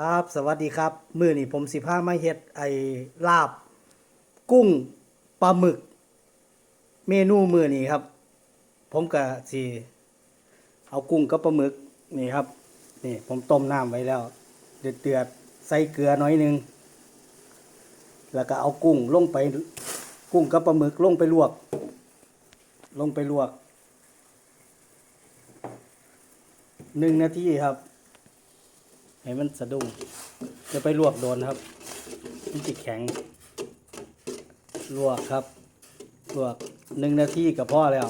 ครับ สวัสดีครับ มือนี้ผมสิพามาเฮ็ดไอ้ลาบ กุ้งปลาหมึก เมนูมือนี้ครับ ผมก็สิเอากุ้งกับปลาหมึกนี่ครับนี่ผมต้มน้ำไว้แล้ว เดือดเดือดๆใส่เกลือน่อยนึง แล้วก็เอากุ้งลงไปกุ้งกับปลาหมึกลงไปลวก ลงไปลวกหนึ่งนาทีครับ ให้มันสะดุ้งจะไปลวกโดนครับมันจะแข็ง ลวกครับ ลวกหนึ่งนาทีกับพ่อแล้ว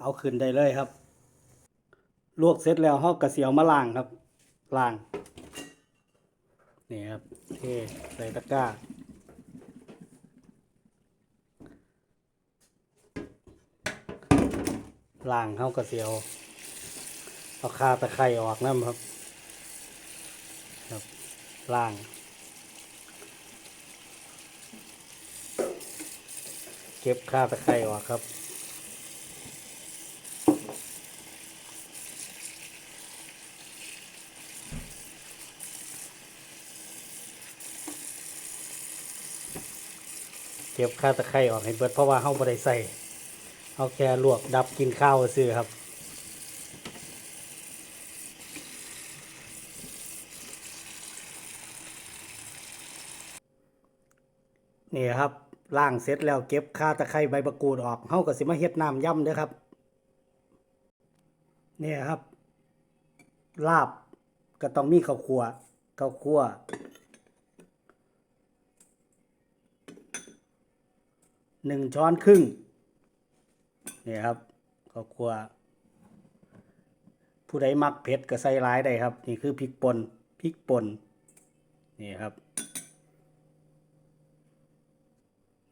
เอาขึ้นได้เลยครับ ลวกเสร็จแล้วห้อกระเสียวมาล้างครับล้างนี่ครับเทใส่ตะกร้าล้างเข้ากระเสียวเอาคาตะไคร่ออกน้ำครับ ครับ ล่าง เก็บคาตะไคร่ออกครับเก็บคาตะไคร่ออกให้เบิดเพราะว่าเฮาบ่ได้ใส่เอาแค่ลวกดับกินข้าวซื่อครับ นี่ครับล่างเสร็จแล้วเก็บข่าตะไคร้ใบประกูดออกเฮาก็สิมาเฮ็ดน้ำย่ำเด้อครับนี่ครับ ลาบก็ต้องมีข้าวคั่วข้าวคั่วหนึ่งช้อนครึ่งนี่ครับข้าวคั่วผู้ใดมักเผ็ดก็ใส่หลายได้ครับ นี่คือพริกป่นพริกป่นนี่ครับ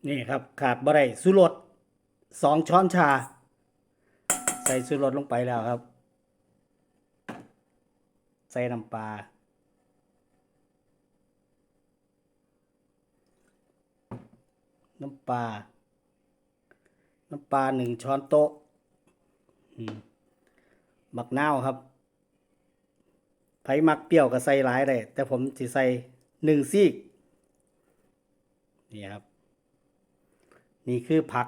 นี่ครับขาดบะไรสุรสสองช้อนชา ใส่สุรสลงไปแล้วครับ ใส่น้ำปลาน้ำปลา น้ำปลาหนึ่งช้อนโต๊ะอืมบักนาวครับ ไผมักเปรี้ยวก็ใส่หลายได้แต่ผมสิใส่หนึ่งซีก นี่ครับ นี่คือผัก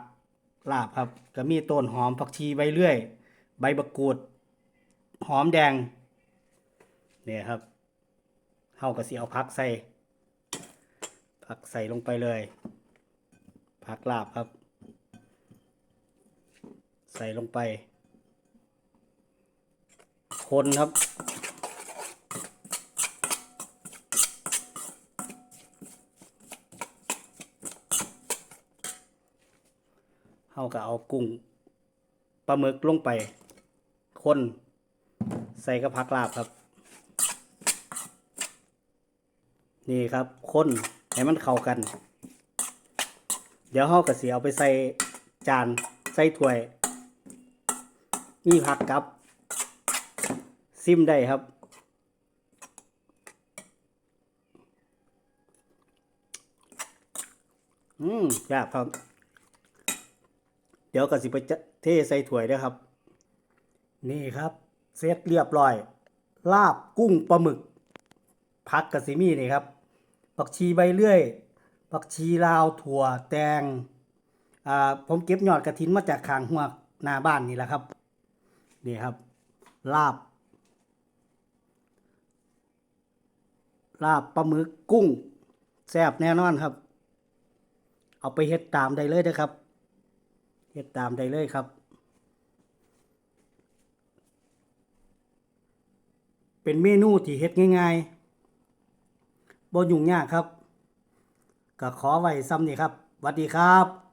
ลาบครับ ก็มีต้นหอมผักชีใบเลื่อย ใบบักกูด หอมแดงเนี่ยครับเฮาก็สิเอาผักใส่ผักใส่ลงไปเลยผักลาบครับ ใส่ลงไป คนครับ เฮาก็เอากุ้งปลาหมึกลงไปคนใส่กับผักลาบครับ นี่ครับคนให้มันเข้ากัน เดี๋ยวเฮาก็สิเอาไปใส่จานใส่ถ้วย มีผักกับ ซิมได้ครับ อืมแซ่บครับ เดี๋ยวก็สิไปจะเทใส่ถ้วยนะครับ นี่ครับเสร็จเรียบร้อย ลาบกุ้งปลาหมึกผักกะสิมีนี่ครับผักชีใบเลื่อยผักชีลาวถั่วแตงอ่าผมเก็บยอดกระถินมาจากขางหัวหน้าบ้านนี่แหละครับนี่ครับ ลาบ ลาบปลาหมึกกุ้งแซ่บแน่นอนครับ เอาไปเฮ็ดตามได้เลยนะครับ เฮ็ดตามได้เลยครับ เป็นเมนูที่เฮ็ดง่ายๆบ่ยุ่งยากครับ ก็ขอไว้ซ้ำนี่ครับสวัสดีครับ